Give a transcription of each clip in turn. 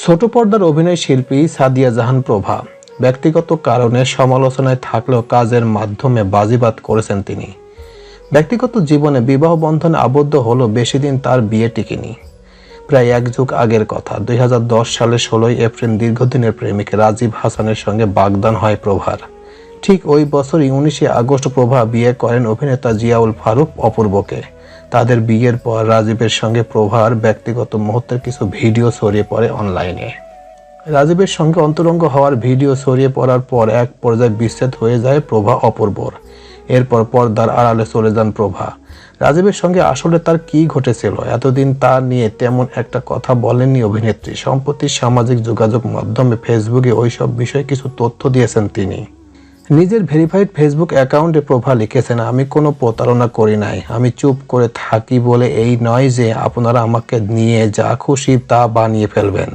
ছোট পর্দার অভিনয় শিল্পী সাদিয়া জাহান প্রভা। ব্যক্তিগত কারণে সমালোচনায় থাকলেও কাজের মাধ্যমে বাজিবাদ করেছেন তিনি। ব্যক্তিগত জীবনে বিবাহ বন্ধনে আবদ্ধ হলো বেশি দিন তার বিয়ে টিকেনি। প্রায় এক যুগ আগের কথা, দুই সালের ষোলোই এপ্রিল দীর্ঘদিনের প্রেমিক রাজীব হাসানের সঙ্গে বাগদান হয় প্রভার। ঠিক ওই বছরই উনিশে আগস্ট প্রভা বিয়ে করেন অভিনেতা জিয়াউল ফারুক অপূর্বকে। তাদের বিয়ের পর রাজীবের সঙ্গে প্রভার ব্যক্তিগত মুহূর্তের কিছু ভিডিও ছড়িয়ে পড়ে অনলাইনে। রাজীবের সঙ্গে অন্তরঙ্গ হওয়ার ভিডিও ছড়িয়ে পড়ার পর এক পর্যায়ে বিচ্ছেদ হয়ে যায় প্রভা অপূর্বর। এরপর পর্দার আড়ালে চলে যান প্রভা। রাজীবের সঙ্গে আসলে তার কি ঘটেছিল, এতদিন তা নিয়ে তেমন একটা কথা বলেননি অভিনেত্রী। সম্প্রতি সামাজিক যোগাযোগ মাধ্যমে ফেসবুকে ওইসব বিষয়ে কিছু তথ্য দিয়েছেন তিনি। নিজের ভেরিফাইড ফেসবুক অ্যাকাউন্টে প্রভা লিখেছেন, আমি কোনো প্রতারণা করি নাই। আমি চুপ করে থাকি বলে এই নয় যে আপনারা আমাকে নিয়ে যা খুশি তা বানিয়ে ফেলবেন।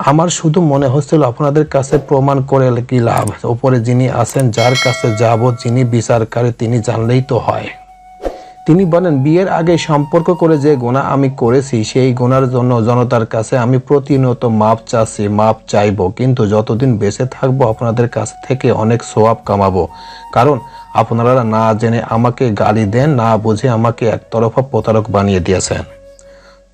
আমার শুধু মনে হচ্ছিল আপনাদের কাছে প্রমাণ করে কি লাভ। ওপরে যিনি আছেন, যার কাছে যাব, যিনি বিচারকারী, তিনি জানলেই তো হয়। তিনি বলেন, বিয়ের আগে সম্পর্ক করে যে গোনা আমি করেছি, সেই গোনার জন্য জনতার কাছে আমি প্রতিনিয়ত মাপ চাচ্ছি, মাপ চাইব। কিন্তু যতদিন বেঁচে থাকব, আপনাদের কাছ থেকে অনেক সোয়াব কামাবো। কারণ, আপনারা না জেনে আমাকে গালি দেন, না বুঝে আমাকে একতরফা প্রতারক বানিয়ে দিয়েছেন।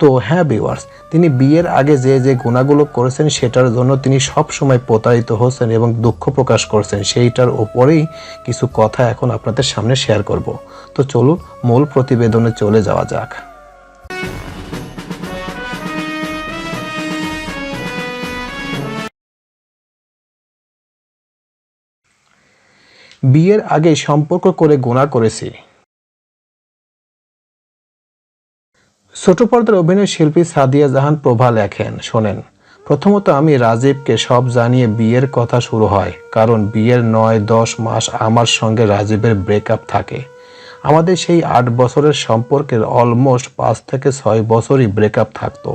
তো হ্যাঁ ভিউয়ার্স তিনি বিয়ের আগে যে যে গুণাগুলো করেছেন, সেটার জন্য তিনি সব সময় প্রতারিত হচ্ছেন এবং দুঃখ প্রকাশ করছেন। সেইটার ওপরেই কিছু কথা এখন আপনাদের সামনে শেয়ার করব। তো চলুন, মূল প্রতিবেদনে চলে যাওয়া যাক। বিয়ের আগে সম্পর্ক করে গুণা করেছি। ছোট পর্দার অভিনয় শিল্পী সাদিয়া জাহান প্রভা লেখেন, শোনেন, প্রথমত আমি রাজীবকে সব জানিয়ে বিয়ের কথা শুরু হয়, কারণ বিয়ের নয়, দশ মাস আমার সঙ্গে রাজীবের ব্রেকআপ থাকে। আমাদের সেই আট বছরের সম্পর্কের অলমোস্ট পাঁচ থেকে ছয় বছরই ব্রেকআপ থাকতো।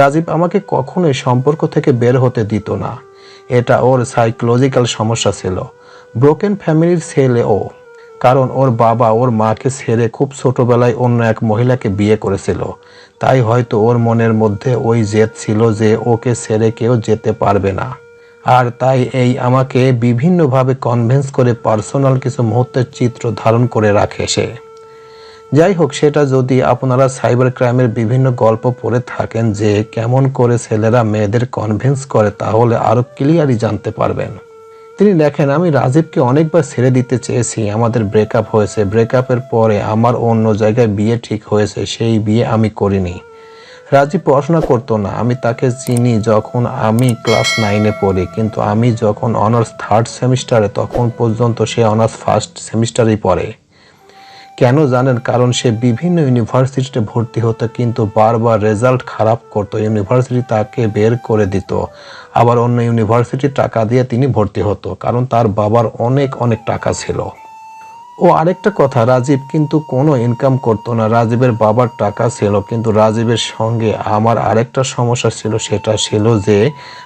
রাজীব আমাকে কখনোই সম্পর্ক থেকে বের হতে দিত না। এটা ওর সাইকোলজিক্যাল সমস্যা ছিল। ব্রোকেন ফ্যামিলির ছেলে ও কারণ ওর বাবা ওর মাকে ছেড়ে খুব ছোটবেলায় অন্য এক মহিলাকে বিয়ে করেছিল। তাই হয়তো ওর মনের মধ্যে ওই জেদ ছিল যে ওকে ছেড়ে কেউ যেতে পারবে না। আর তাই এই আমাকে বিভিন্নভাবে কনভেন্স করে পার্সোনাল কিছু মুহূর্তের চিত্র ধারণ করে রাখে সে। যাই হোক, সেটা যদি আপনারা সাইবার ক্রাইমের বিভিন্ন গল্প পড়ে থাকেন যে কেমন করে ছেলেরা মেয়েদের কনভিন্স করে, তাহলে আরও ক্লিয়ারই জানতে পারবেন। তিনি লেখেন আমি রাজীবকে অনেকবার ছেড়ে দিতে চেয়েছি, আমাদের ব্রেকআপ হয়েছে। ব্রেকআপের পরে আমার অন্য জায়গায় বিয়ে ঠিক হয়েছে, সেই বিয়ে আমি করিনি। রাজীব পড়াশোনা করতো না, আমি তাকে চিনি যখন আমি ক্লাস নাইনে পড়ি, কিন্তু আমি যখন অনার্স থার্ড সেমিস্টারে তখন পর্যন্ত সে অনার্স ফার্স্ট সেমিস্টারেই পড়ে। কেন জানেন? কারণ সে বিভিন্ন ইউনিভার্সিটিতে ভর্তি হতো, কিন্তু বারবার রেজাল্ট খারাপ করতো। ইউনিভার্সিটি তাকে বের করে দিত। আবার অন্য ইউনিভার্সিটি টাকা দিয়ে তিনি ভর্তি হতো, কারণ তার বাবার অনেক অনেক টাকা ছিল। ও আরেকটা কথা, রাজীব কিন্তু কোনো ইনকাম করতো না। রাজীবের বাবার টাকা ছিল, কিন্তু রাজীবের সঙ্গে আমার আরেকটা সমস্যা ছিল, সেটা ছিল যে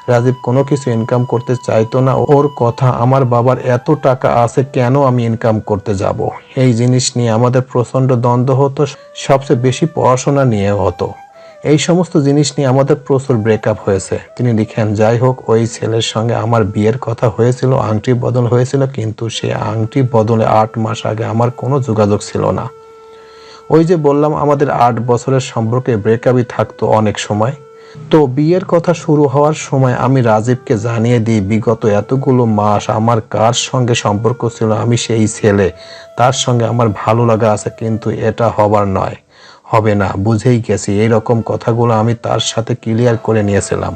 রাজীব কোনো কিছু ইনকাম করতে চাইতো না। ওর কথা, আমার বাবার এত টাকা আছে, কেন আমি ইনকাম করতে যাব? এই জিনিস নিয়ে আমাদের প্রচণ্ড দ্বন্দ্ব হতো। সবচেয়ে বেশি পড়াশোনা নিয়ে হতো। এই সমস্ত জিনিস নিয়ে আমাদের প্রচুর ব্রেকআপ হয়েছে। তিনি লিখেন, যাই হোক, ওই ছেলের সঙ্গে আমার বিয়ের কথা হয়েছিল, আংটি বদল হয়েছিল, কিন্তু সে আংটি বদলে আট মাস আগে আমার কোনো যোগাযোগ ছিল না। ওই যে বললাম, আমাদের আট বছরের সম্পর্কে ব্রেকআপই থাকতো অনেক সময়। তো বিয়ের কথা শুরু হওয়ার সময় আমি রাজীবকে জানিয়ে দিই, বিগত এতগুলো মাস আমার কার সঙ্গে সম্পর্ক ছিল, আমি সেই ছেলে, তার সঙ্গে আমার ভালো লাগা আছে, কিন্তু এটা হবার নয়। হবে না, বুঝেই গেছি। এই রকম কথাগুলো আমি তার সাথে ক্লিয়ার করে নিয়েছিলাম।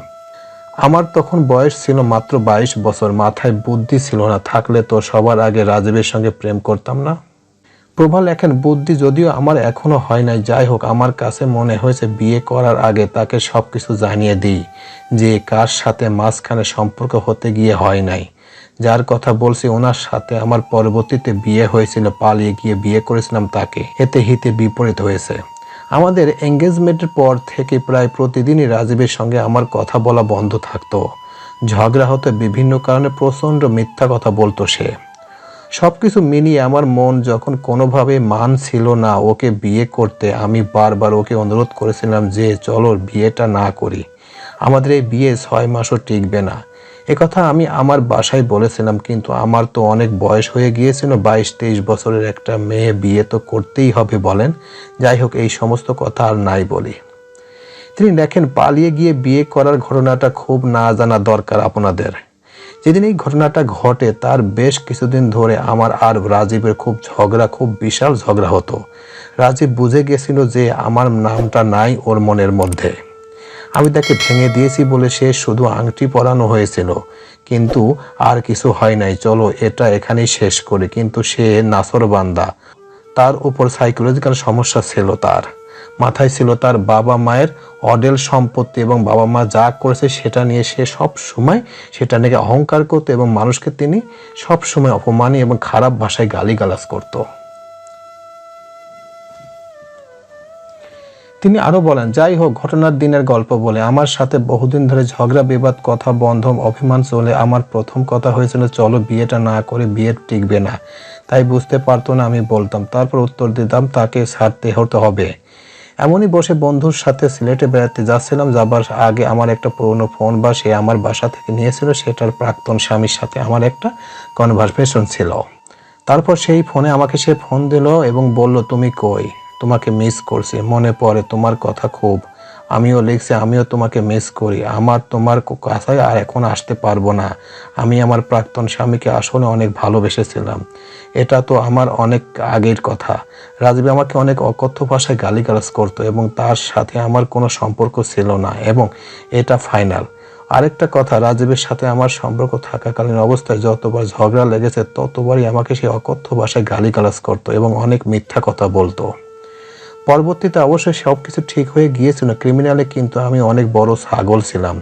আমার তখন বয়স ছিল মাত্র বাইশ বছর, মাথায় বুদ্ধি ছিল না, থাকলে তো সবার আগে রাজীবের সঙ্গে প্রেম করতাম না। প্রভা লেখেন বুদ্ধি যদিও আমার এখনও হয় নাই, যাই হোক, আমার কাছে মনে হয়েছে বিয়ে করার আগে তাকে সবকিছু জানিয়ে দিই যে কার সাথে মাঝখানে সম্পর্ক হতে গিয়ে হয় নাই। যার কথা বলছি, ওনার সাথে আমার পরবর্তীতে বিয়ে হয়েছিল, পালিয়ে গিয়ে বিয়ে করেছিলাম তাকে। এতে হিতে বিপরীত হয়েছে। আমাদের এঙ্গেজমেন্টের পর থেকে প্রায় প্রতিদিনই রাজীবের সঙ্গে আমার কথা বলা বন্ধ থাকতো। ঝগড়া হতে বিভিন্ন কারণে প্রচণ্ড মিথ্যা কথা বলতো সে। সব কিছু মিলিয়ে আমার মন যখন কোনোভাবে মান ছিল না ওকে বিয়ে করতে, আমি বারবার ওকে অনুরোধ করেছিলাম যে, চলো বিয়েটা না করি। আমাদের এই বিয়ে ছয় মাসও টিকবে না। কথা আমি আমার বাসায় বলেছিলাম, কিন্তু আমার তো অনেক বয়স হয়ে গিয়েছিল, বাইশ তেইশ বছরের একটা মেয়ে বিয়ে তো করতেই হবে বলেন। যাই হোক, এই সমস্ত কথা আর নাই বলি। তিনি দেখেন পালিয়ে গিয়ে বিয়ে করার ঘটনাটা খুব না জানা দরকার আপনাদের। যেদিন এই ঘটনাটা ঘটে, তার বেশ কিছুদিন ধরে আমার আর রাজীবের খুব ঝগড়া, খুব বিশাল ঝগড়া হতো। রাজীব বুঝে গেছিল যে আমার নামটা নাই ওর মনের মধ্যে। আমি তাকে ভেঙে দিয়েছি বলে সে শুধু আংটি পরানো হয়েছিল। কিন্তু আর কিছু হয় নাই। চলো, এটা এখানেই শেষ করে। কিন্তু সে নাসর বান্দা। তার উপর সাইকোলজিক্যাল সমস্যা ছিল তার। মাথায় ছিল তার বাবা মায়ের অডেল সম্পত্তি এবং বাবা মা যা করেছে সেটা নিয়ে সে সব সময় সেটা নিয়ে অহংকার করতো এবং মানুষকে তিনি সব সময় অপমানী এবং খারাপ ভাষায় গালিগালাজ করতো। তিনি আরও বলেন, যাই হোক, ঘটনার দিনের গল্প বলে, আমার সাথে বহুদিন ধরে ঝগড়া, বিবাদ, কথা বন্ধ অভিমান চলে, আমার প্রথম কথা হয়েছিল, চলো বিয়েটা না করে বিয়ে টিকবে না। তাই বুঝতে পারতো না আমি বলতাম, তারপর উত্তর দিতাম, তাকে ছাড়তে হতে হবে। এমনই বসে বন্ধুর সাথে সিলেটে বেড়াতে যাচ্ছিলাম, যাবার আগে আমার একটা পুরনো ফোন বা সে আমার বাসা থেকে নিয়েছিল, সেটার প্রাক্তন স্বামীর সাথে আমার একটা কনভারসেশন ছিল। তারপর সেই ফোনে আমাকে সে ফোন দিল এবং বলল, তুমি কই? তোমাকে মিস করছি, মনে পড়ে তোমার কথা খুব। আমিও লিখছি, আমিও তোমাকে মিস করি। আমার তোমার কাছে আর এখন আসতে পারব না। আমি আমার প্রাক্তন স্বামীকে আসলে অনেক ভালোবেসেছিলাম। এটা তো আমার অনেক আগের কথা। রাজবি আমাকে অনেক অকথ্য ভাষায় গালিগালাজ করতো এবং তার সাথে আমার কোনো সম্পর্ক ছিল না এবং এটা ফাইনাল আরেকটা কথা, রাজীবের সাথে আমার সম্পর্ক থাকাকালীন অবস্থায় যতবার ঝগড়া লেগেছে, ততবারই আমাকে সে অকথ্য ভাষায় গালিগালাজ করতো এবং অনেক মিথ্যা কথা বলতো। পরবর্তীতে অবশ্যই সব কিছু ঠিক হয়ে গিয়েছিল। ক্রিমিনালে কিন্তু আমি অনেক বড় ছাগল ছিলাম।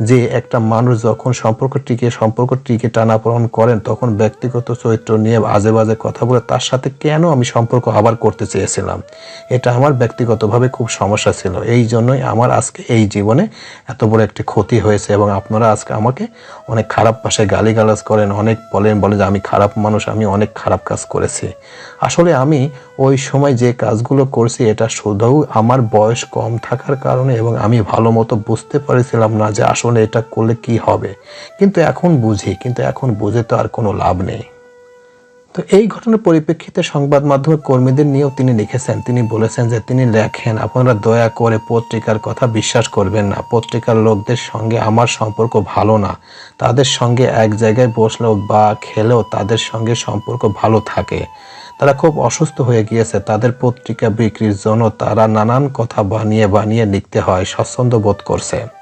যে একটা মানুষ যখন সম্পর্ক টিকে সম্পর্ক টিকে টানাপড়ন করেন, তখন ব্যক্তিগত চরিত্র নিয়ে আজে বাজে কথা বলে তার সাথে কেন আমি সম্পর্ক আবার করতে চেয়েছিলাম? এটা আমার ব্যক্তিগতভাবে খুব সমস্যা ছিল। এই জন্যই আমার আজকে এই জীবনে এত বড় একটি ক্ষতি হয়েছে এবং আপনারা আজকে আমাকে অনেক খারাপ ভাষায় গালিগালাজ করেন, অনেক বলেন, বলে যে আমি খারাপ মানুষ, আমি অনেক খারাপ কাজ করেছি। আসলে আমি ওই সময় যে কাজগুলো করছি, এটা শুধু আমার বয়স কম থাকার কারণে এবং আমি ভালো মতো বুঝতে পারছিলাম না যে আসলে এটা করলে কি হবে? কিন্তু এখন বুঝি, কিন্তু এখন বুঝে তো আর কোনো লাভ নেই। তো এই ঘটনার পরিপ্রেক্ষিতে সংবাদ মাধ্যমের কর্মীদের নিয়েও তিনি লিখেছেন, তিনি বলেছেন যে তিনি লেখেন, আপনারা দয়া করে পত্রিকার কথা বিশ্বাস করবেন না। পত্রিকার লোকদের সঙ্গে আমার সম্পর্ক ভালো না। তাদের সঙ্গে এক জায়গায় বসলেও বা খেলেও তাদের সঙ্গে সম্পর্ক ভালো থাকে। তারা খুব অসুস্থ হয়ে গিয়েছে। তাদের পত্রিকা বিক্রির জন্য তারা নানান কথা বানিয়ে বানিয়ে লিখতে হয় স্বচ্ছন্দ বোধ করছে।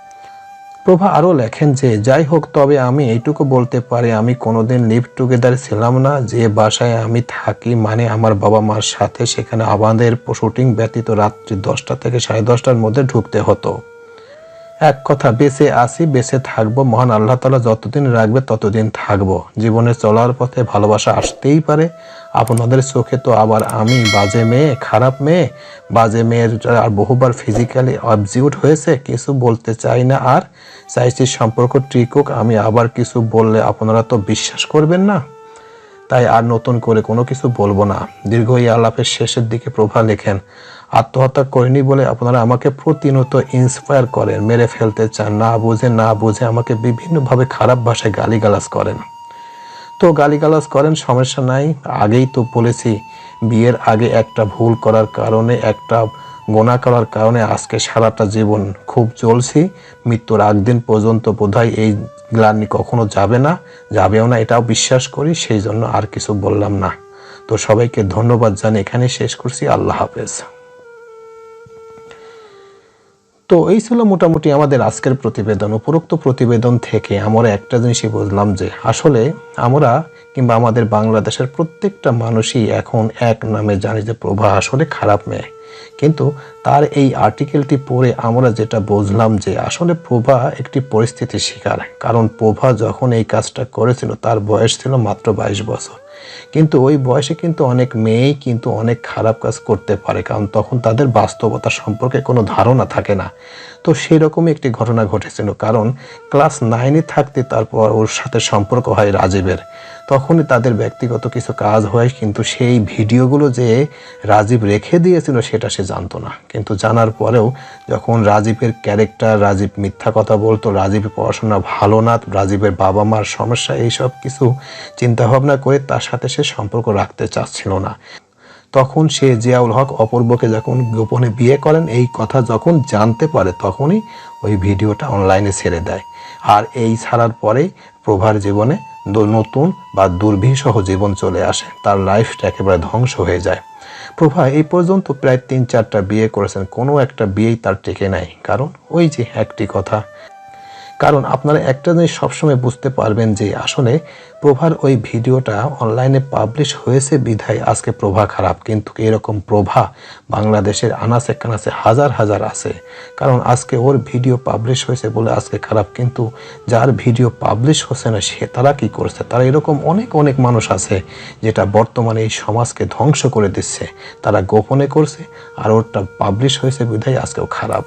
প্রভা আরও লেখেন যে, যাই হোক, তবে আমি এইটুকু বলতে পারি, আমি কোনোদিন লিভ টুগেদার ছিলাম না। যে বাসায় আমি থাকি মানে আমার বাবা মার সাথে। সেখানে আমাদের শুটিং ব্যতীত রাত্রি দশটা থেকে সাড়ে দশটার মধ্যে ঢুকতে হতো। এক কথা, বেঁচে আসি বেঁচে থাকব। মহান আল্লাহ তালা যতদিন রাখবে, ততদিন থাকব। জীবনে চলার পথে ভালোবাসা আসতেই পারে। আপনাদের চোখে তো আবার আমি, বাজে মেয়ে, খারাপ মেয়ে। বাজে মেয়ের আর বহুবার ফিজিক্যালি অবজিউট হয়েছে, কিছু বলতে চাই না। আর চাইছি সম্পর্ক ট্রিকুক আমি আবার কিছু বললে আপনারা তো বিশ্বাস করবেন না। তাই আর নতুন করে কোনো কিছু বলব না। দীর্ঘ এই আলাপের শেষের দিকে প্রভা লেখেন, আত্মহত্যা করিনি বলে আপনারা আমাকে প্রতিনিয়ত ইন্সপায়ার করেন, মেরে ফেলতে চান, না বুঝে না বুঝে আমাকে বিভিন্নভাবে খারাপ ভাষায় গালিগালাজ করেন। তো গালিগালাজ করেন, সমস্যা নাই। আগেই তো বলেছি, বিয়ের আগে একটা ভুল করার কারণে একটা গোনা করার কারণে আজকে সারাটা জীবন খুব চলছি। মৃত্যুর আগ দিন পর্যন্ত বোধহয় এই গ্লানি কখনো যাবে না, যাবেও না, এটাও বিশ্বাস করি, সেই জন্য আর কিছু বললাম না। তো সবাইকে ধন্যবাদ জানি এখানে শেষ করছি। আল্লাহ হাফেজ। তো এই ছিল মোটামুটি আমাদের আজকের প্রতিবেদন। উপরোক্ত প্রতিবেদন থেকে আমরা একটা জিনিসই বুঝলাম যে, আসলে আমরা কিংবা আমাদের বাংলাদেশের প্রত্যেকটা মানুষই এখন এক নামে জানি যে প্রভা আসলে খারাপ মেয়ে। কিন্তু তার এই আর্টিকেলটি পড়ে আমরা যেটা বুঝলাম যে আসলে প্রভা একটি পরিস্থিতির শিকার। কারণ প্রভা যখন এই কাজটা করেছিল, তার বয়স ছিল মাত্র বাইশ বছর। কিন্তু ওই বয়সে কিন্তু অনেক মেয়েই কিন্তু অনেক খারাপ কাজ করতে পারে, কারণ তখন তাদের বাস্তবতা সম্পর্কে কোনো ধারণা থাকে না। তো সেই রকমই একটি ঘটনা ঘটেছিল, কারণ ক্লাস নাইনে থাকতে তারপর ওর সাথে সম্পর্ক হয় রাজীবের। তখনই তাদের ব্যক্তিগত কিছু কাজ হয়, কিন্তু সেই ভিডিওগুলো যে রাজীব রেখে দিয়েছিল সেটা সে জানতো না। কিন্তু জানার পরেও যখন রাজীবের ক্যারেক্টার, রাজীব মিথ্যা কথা বলতো, রাজীবের পড়াশোনা ভালো না, রাজীবের বাবা মার সমস্যা, এইসব কিছু চিন্তাভাবনা করে তার সাথে সে সম্পর্ক রাখতে চাচ্ছিল না। তখন সে জিয়াউল হক অপূর্বকে যখন গোপনে বিয়ে করেন, এই কথা যখন জানতে পারে, তখনই ওই ভিডিওটা অনলাইনে ছেড়ে দেয়। আর এই ছাড়ার পরেই প্রভার জীবনে নতুন বা দুর্বিষহ জীবন চলে আসে। তার লাইফটা একেবারে ধ্বংস হয়ে যায়। প্রভা, এই পর্যন্ত প্রায় তিন চারটা বিয়ে করেছেন। কোনো একটা বিয়েই তার টেকে নাই। কারণ ওই যে একটি কথা কারণ আপনারা একটা জিনিস সবসময় বুঝতে পারবেন যে আসলে প্রভার ওই ভিডিওটা অনলাইনে পাবলিশ হয়েছে বিধায় আজকে প্রভা খারাপ, কিন্তু এরকম প্রভা বাংলাদেশের আনাচে কানাচে হাজার হাজার আছে। কারণ আজকে ওর ভিডিও পাবলিশ হয়েছে বলে আজকে খারাপ, কিন্তু যার ভিডিও পাবলিশ হচ্ছে না, সে তারা কি করছে? তারা এরকম অনেক অনেক মানুষ আছে যেটা বর্তমানে এই সমাজকে ধ্বংস করে দিচ্ছে। তারা গোপনে করছে আর ওরটা পাবলিশ হয়েছে বিধায় আজকেও খারাপ।